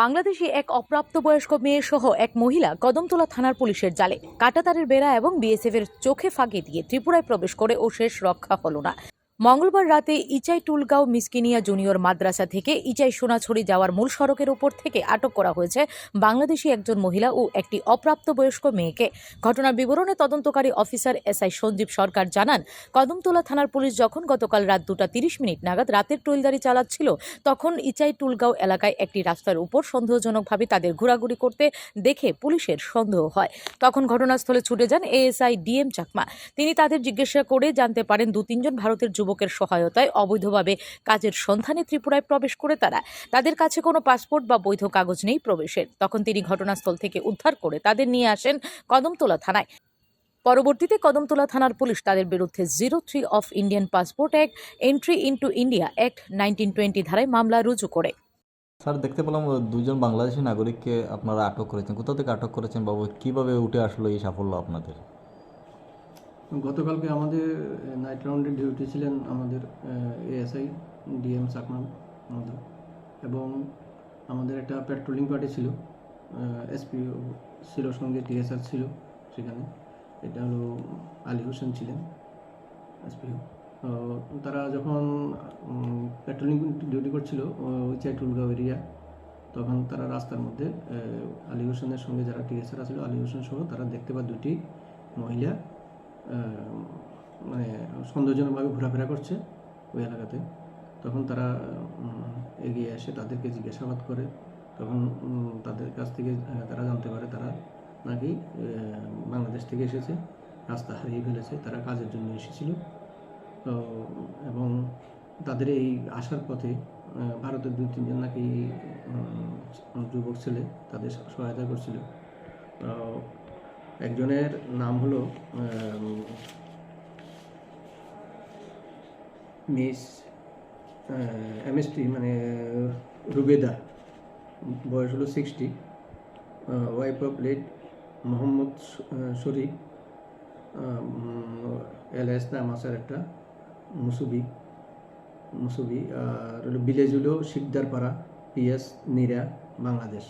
বাংলাদেশি এক অপ্রাপ্তবয়স্ক মেয়ে সহ এক মহিলা কদমতলা থানার পুলিশের জালে। কাটাতারের বেড়া এবং বিএসএফ এর চোখে ফাঁকি দিয়ে ত্রিপুরায় প্রবেশ করে ও শেষ রক্ষা হল না। মঙ্গলবার রাতে ইচাই টুলগাঁও মিসকিনিয়া জুনিয়র মাদ্রাসা থেকে ইচাই সোনাছড়ি যাওয়ার মূল সড়কের উপর থেকে আটক করা হয়েছে বাংলাদেশি একজন মহিলা ও একটি অপ্রাপ্তবয়স্ক মেয়েকে। ঘটনার বিবরণে তদন্তকারী অফিসার এসআই সঞ্জীব সরকার জানান, কদমতলা থানার পুলিশ যখন গতকাল রাত দুটা তিরিশ মিনিট নাগাদ রাতের টোলদারি চালাচ্ছিল, তখন ইচাই টুলগাঁও এলাকায় একটি রাস্তার উপর সন্দেহজনকভাবে তাদের ঘোরাঘুরি করতে দেখে পুলিশের সন্দেহ হয়। তখন ঘটনাস্থলে ছুটে যান এএসআই ডিএম চাকমা। তিনি তাদের জিজ্ঞাসা করে জানতে পারেন দু তিনজন ভারতের যুবকের সহায়তায় অবৈধভাবে কাজের সন্ধানে ত্রিপুরায় প্রবেশ করে তারা। তাদের কাছে কোনো পাসপোর্ট বা বৈধ কাগজ নেই প্রবেশের। তখন তিনি ঘটনাস্থল থেকে উদ্ধার করে তাদের নিয়ে আসেন কদমতলা থানায়। পরবর্তীতে কদমতলা থানার পুলিশ তাদের বিরুদ্ধে zero three of Indian passport act, entry into India act nineteen twenty ধারায় মামলা রুজু করে। স্যার, দেখতে পেলাম দুজন বাংলাদেশি নাগরিককে আপনারা আটক করেছেন। কোথা থেকে আটক করেছেন বাবু? কীভাবে উঠে আসলো এই সাফল্য আপনাদের? গতকালকে আমাদের নাইট রাউন্ডে ডিউটি ছিলেন আমাদের এএসআই ডিএম সাকমান আমাদের। এবং আমাদের একটা পেট্রোলিং পার্টি ছিল এসপি ছিল সঙ্গে টিএসআর ছিল সেখানে। এটা হলো আলী হোসেন ছিলেন এসপিও তারা যখন পেট্রোলিং ডিউটি করছিল উইচাই টুলগাঁও এরিয়া, তখন তারা রাস্তার মধ্যে আলী হোসেনের সঙ্গে যারা টিএসআর ছিল, আলী হোসেন সহ তারা দেখতে পায় দুটি মহিলা মানে সন্দেহজনকভাবে ঘোরাফেরা করছে ওই এলাকাতে। তখন তারা এগিয়ে এসে তাদেরকে জিজ্ঞাসাবাদ করে। তখন তাদের কাছ থেকে তারা জানতে পারে তারা নাকি বাংলাদেশ থেকে এসেছে, রাস্তা হারিয়ে ফেলেছে, তারা কাজের জন্য এসেছিল। তো, এবং তাদের এই আসার পথে ভারতের দুই, তিনজন নাকি যুবক ছেলে তাদের সহায়তা করছিল। একজনের নাম হলো মিস এমএসটি মানে রুবেদা। বয়স হলো sixty. Wife of late Mohammad Sharif. LS নাম আছে আর একটা মুসুবি। মুসুবি, আর হলো ভিলেজ হলো শিকদারপাড়া পিএস নিরা, বাংলাদেশ।